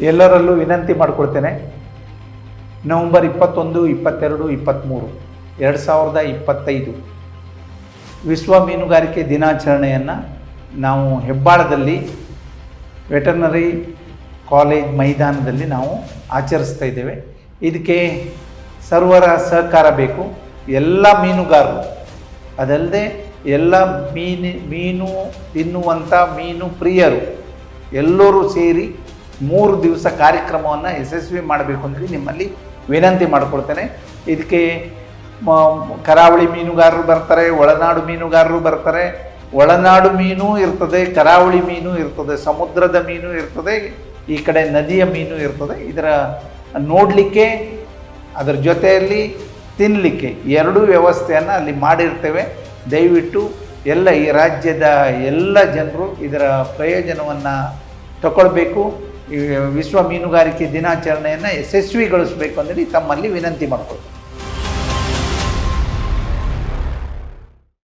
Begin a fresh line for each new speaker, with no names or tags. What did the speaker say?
ಎಲ್ಲರಲ್ಲೂ ವಿನಂತಿ ಮಾಡಿಕೊಳ್ತೇನೆ. ನವಂಬರ್ ಇಪ್ಪತ್ತೊಂದು, ಇಪ್ಪತ್ತೆರಡು, ಇಪ್ಪತ್ತ್ಮೂರು, ಎರಡು ಸಾವಿರದ ಇಪ್ಪತ್ತೈದು ವಿಶ್ವ ಮೀನುಗಾರಿಕೆ ದಿನಾಚರಣೆಯನ್ನು ನಾವು ಹೆಬ್ಬಾಳದಲ್ಲಿ ವೆಟರ್ನರಿ ಕಾಲೇಜ್ ಮೈದಾನದಲ್ಲಿ ನಾವು ಆಚರಿಸ್ತಾ ಇದ್ದೇವೆ. ಇದಕ್ಕೆ ಸರ್ವರ ಸಹಕಾರ ಬೇಕು. ಎಲ್ಲ ಮೀನುಗಾರರು ಅದಲ್ಲದೆ ಎಲ್ಲ ಮೀನು ಮೀನು ತಿನ್ನುವಂಥ ಮೀನು ಪ್ರಿಯರು ಎಲ್ಲರೂ ಸೇರಿ ಮೂರು ದಿವಸ ಕಾರ್ಯಕ್ರಮವನ್ನು ಯಶಸ್ವಿ ಮಾಡಬೇಕು ಅಂತೇಳಿ ನಿಮ್ಮಲ್ಲಿ ವಿನಂತಿ ಮಾಡಿಕೊಳ್ತೇನೆ. ಇದಕ್ಕೆ ಕರಾವಳಿ ಮೀನುಗಾರರು ಬರ್ತಾರೆ, ಒಳನಾಡು ಮೀನುಗಾರರು ಬರ್ತಾರೆ. ಒಳನಾಡು ಮೀನು ಇರ್ತದೆ, ಕರಾವಳಿ ಮೀನು ಇರ್ತದೆ, ಸಮುದ್ರದ ಮೀನು ಇರ್ತದೆ, ಈ ಕಡೆ ನದಿಯ ಮೀನು ಇರ್ತದೆ. ಇದರ ನೋಡಲಿಕ್ಕೆ, ಅದರ ಜೊತೆಯಲ್ಲಿ ತಿನ್ನಲಿಕ್ಕೆ ಎರಡೂ ವ್ಯವಸ್ಥೆಯನ್ನು ಅಲ್ಲಿ ಮಾಡಿರ್ತೇವೆ. ದಯವಿಟ್ಟು ಎಲ್ಲ ಈ ರಾಜ್ಯದ ಎಲ್ಲ ಜನರು ಇದರ ಪ್ರಯೋಜನವನ್ನು ತಗೊಳ್ಬೇಕು ವಿಶ್ವ ಮೀನುಗಾರಿಕೆ ದಿನಾಚರಣೆಯನ್ನು ಯಶಸ್ವಿಗೊಳಿಸಬೇಕು ಅಂತೇಳಿ ತಮ್ಮಲ್ಲಿ ವಿನಂತಿ ಮಾಡ್ಕೊಳ್ತೀನಿ.